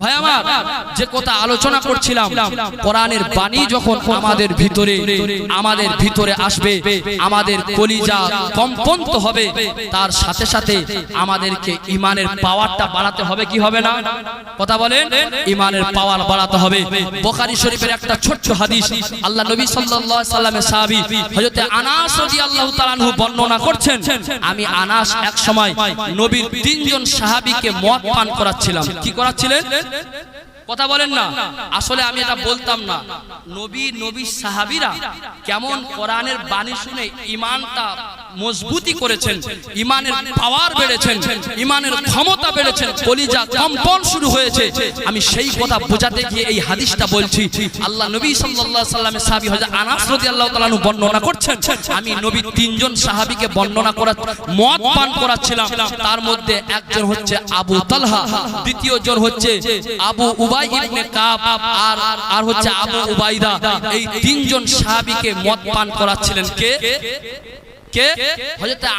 ভাই আমার, যে কথা আলোচনা করছিলাম, কোরআনের বাণী যখন আমাদের ভিতরে আমাদের ভিতরে আসবে, আমাদের কলিজা কম্পন্ত হবে, তার সাথে সাথে আমাদেরকে ইমানের পাওয়ারটা বাড়াতে হবে, কি হবে না? কথা বলেন, ইমানের পাওয়ার বাড়াতে হবে। বোখারি শরীফের একটা ছোট্ট হাদিস, আল্লাহ নবী সাল্লাল্লাহু আলাইহি সাল্লামের সাহাবী হযরতে আনাস রাদিয়াল্লাহু তাআলা বর্ণনা করছেন, আমি আনাস এক সময় নবীর তিনজন সাহাবীকে মদ পান করাচ্ছিলাম। কি করাচ্ছিলেন? কথা বলেন না। আসলে আমি এটা বলতাম না। নবী নবী সাহাবিরা কেমন কোরআনের বাণী শুনে ইমানটা মজবুতি করেছেন ইমানের পাওয়ার বেড়েছেন ইমানের ক্ষমতা বেড়েছেন কলিজা কম্পন শুরু হয়েছে। আমি সেই কথা বোঝাতে গিয়ে এই হাদিসটা বলছি। আল্লাহ নবী সাল্লাল্লাহু আলাইহি সাল্লামের সাহাবী হযরত আনাস রাদিয়াল্লাহু তাআলা বর্ণনা করছেন। আমি নবী তিনজন সাহাবীকে বর্ণনা করা মদ পান করাচ্ছিলাম। তার মধ্যে একজন হচ্ছে আবু তালহা দ্বিতীয় জন হচ্ছে আবু উবাই ইবনে কাব আর আর হচ্ছে আবু উবাইদা। এই তিনজন সাহাবীকে মদ পান করাচ্ছিলেন কে কে?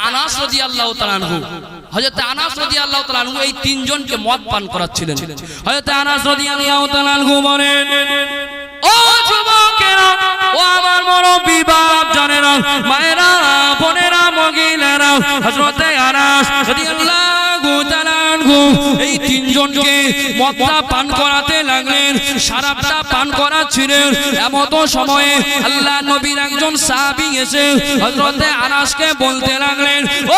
আনাস রাদিয়াল্লাহু তাআলা আনহু। আনাস রাদিয়াল্লাহু তাআলা আনহু এই তিনজনকে মদ পান করাচ্ছিলেন। হযরত আনাস রাদিয়াল্লাহু তাআলা আনহু বলেন, ও যুবকেরা, ও আমার বাপ মায়েরা, বোনেরা হযরত আনাস রাদিয়াল্লাহু এই তিনজনকে মদটা পান করাতে লাগলেন শরাবটা পান করাচ্ছিলেন। এমত সময়ে আল্লাহ নবীর একজন সাহাবী এসে হযরত আনাসকে বলতে লাগলেন, ও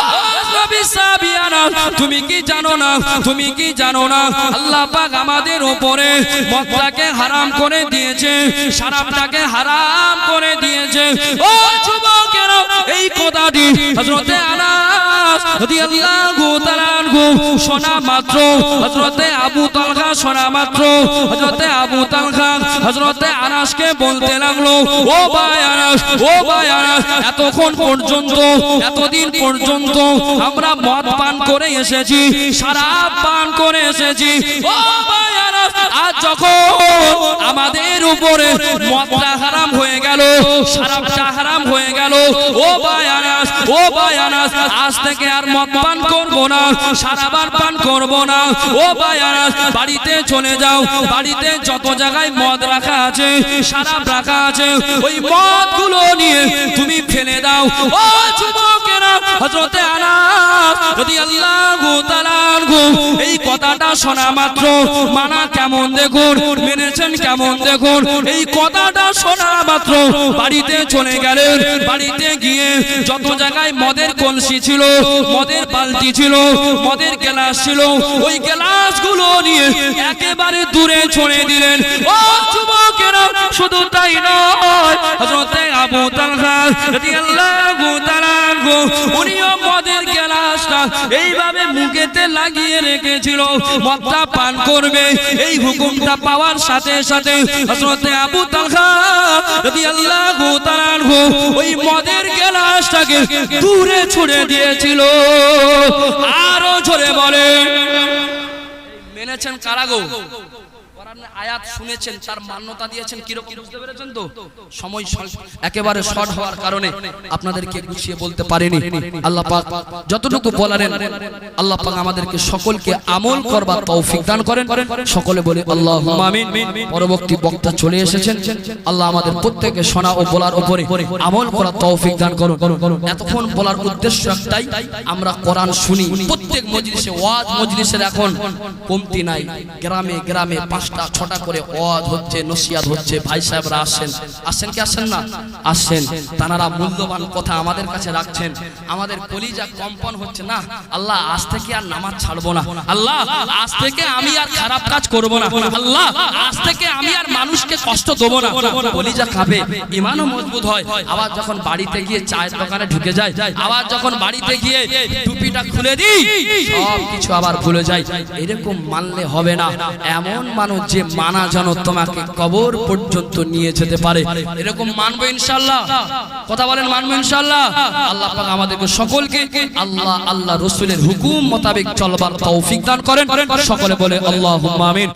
নবী, সাহাবী আনাস, তুমি কি জানো না? তুমি কি জানো না? আল্লাহ পাক আমাদের উপরে মদটাকে হারাম করে দিয়েছে শরাবটাকে হারাম করে দিয়েছে। ও যুবকেরা, এই কথাটি হযরত আনাস রাদিয়াল্লাহু তাআলা আনহু শোনা মাত্র। হজরতে আবু তালহা শোনা মাত্র। হজরতে আবু তালহা হজরতে আনাসকে বলতে লাগল, ও ভাই আনাস ও ভাই আনাস এতক্ষণ পর্যন্ত, এতদিন পর্যন্ত আমরা মদ পান করে এসেছি, সারা পান করে এসেছি। ও আজ যখন আমাদের উপরে মদটা হারাম হয়ে গেল শরাবটা হারাম হয়ে গেল, ও ভাই আনাস, ও ভাই আনাস, আজ থেকে আর মদ পান করব না শরাব আর পান করব না। ও ভাই আনাস, বাড়িতে চলে যাও, বাড়িতে যত জায়গায় মদ রাখা আছে শরাব রাখা আছে, ওই মদগুলো নিয়ে তুমি ফেলে দাও। ও যুবকেরা, হযরতে আনাস, রাদিয়াল্লাহু তাআলা আনহু এই কথাটা শোনা মাত্র। মানা কেমন দেখুন, মেনেছেন কেমন দেখুন। এই কথাটা শোনা মাত্র। বাড়িতে চলে গেলেন, বাড়িতে গিয়ে যত জায়গায় মদের কলসি ছিল, মদের ছিল মদের ছিল, ওই গ্লাসগুলো নিয়ে একেবারে দূরে ছড়ে দিলেন। ও শুধু তাই নয় আবু তালহা উনিও মদের এইভাবে মুখেতে লাগিয়ে রেখেছিল। মদটা পান করবে। এই হুকুমটা পাওয়ার সাথে সাথে হজরতে আবু তালহা রাদিয়াল্লাহু তাআলা ওই মদের গ্লাসটাকে দূরে ছুড়ে দিয়েছিল। আরও জোরে বলে মেনেছেন কারাগো আয়াত শুনেছেন তার মান্যতা দিয়েছেন কীরকম? বুঝতে পেরেছেন তো? সময় একেবারে শর্ট হওয়ার কারণে আপনাদেরকে গুছিয়ে বলতে পারেনি। আল্লাহ পাক যতটুকু বলারেন আল্লাহ পাক আমাদেরকে সকলকে আমল করবার তৌফিক দান করেন। সকলে বলে আল্লাহ আমিন। পরবর্তী বক্তা চলে এসেছেন। আল্লাহ আমাদের প্রত্যেকে শোনা ও বলার উপরে আমল করার তৌফিক দান করুন। এতক্ষণ বলার উদ্দেশ্য একটাই আমরা কোরআন শুনি। প্রত্যেক মজলিসে ওয়াজ মজলিসের এখন কমতি নাই। গ্রামে গ্রামে পাঁচটা, ছটা করে ওয়াজ হচ্ছে, নসিয়াত হচ্ছে, ভাই সাহেবরা আসেন। আসেন কি আসেন না? আসেন। তানারা মূল্যবান কথা আমাদের কাছে রাখছেন। আমাদের কলিজা কম্পন হচ্ছে না, আল্লাহ আজ থেকে আর নামাজ ছাড়বো না। আল্লাহ, আজ থেকে আমি আর খারাপ কাজ করব না। আল্লাহ, আজ থেকে আমি আর মানুষকে কষ্ট দেবো না। কলিজা খাবে, ইমানও মজবুত হয়। আবার যখন বাড়িতে গিয়ে চায়ের দোকানে ঢুকে যায়, আবার যখন বাড়িতে গিয়ে টুপিটা খুলে দিই আবার ভুলে যাই। এরকম মানলে হবে না। এমন মানুষ যে মানা যেন তোমাকে কবর পর্যন্ত নিয়ে যেতে পারে। এরকম মানবো ইনশাল্লাহ কথা বলেন, মানবো ইনশাল্লাহ আল্লাহ আমাদেরকে সকলকে আল্লাহ আল্লাহ রসুলের হুকুম মোতাবেক চলবার তৌফিক দান করেন। সকলে বলে আল্লাহ আমিন।